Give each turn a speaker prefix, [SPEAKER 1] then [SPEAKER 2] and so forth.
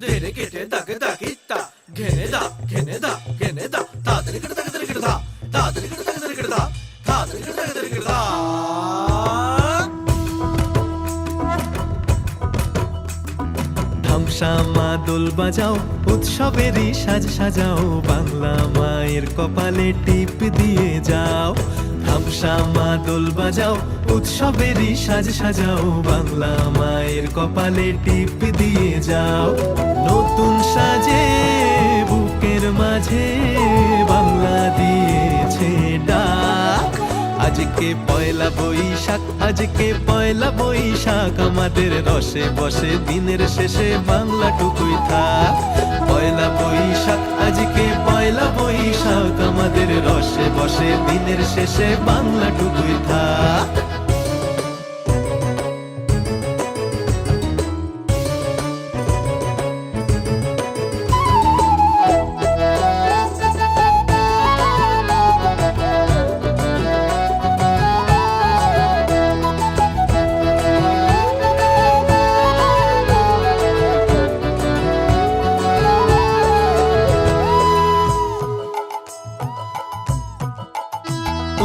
[SPEAKER 1] ধেরে কেটে দাগে দাগে তা ঘেনে দা ঘেনে দা ঘেনে দা। তাড়াতাড়ি কেটে দাগে দাগে কেটে দা। তাড়াতাড়ি কেটে দাগে দাগে কেটে দা। তাড়াতাড়ি কেটে দাগে দাগে কেটে দা।
[SPEAKER 2] মা দোল বাজাও, উৎসবেরই সাজ সাজাও, বাংলা মায়ের কপালে টিপ দিয়ে যাও। ধ্বংসা মা দোল বাজাও, উৎসবেরই সাজ সাজাও, বাংলা মায়ের কপালে টিপ দিয়ে যাও। নতুন সাজে, বুকের মাঝে বাংলা দিয়েছে ডাক। আজকে পয়লা বৈশাখ, আজকে পয়লা বৈশাখ, আমাদের রসে বসে, দিনের শেষে বাংলা টুকুই থাক। বসে দিনের শেষে বাংলা টুকুই থাক।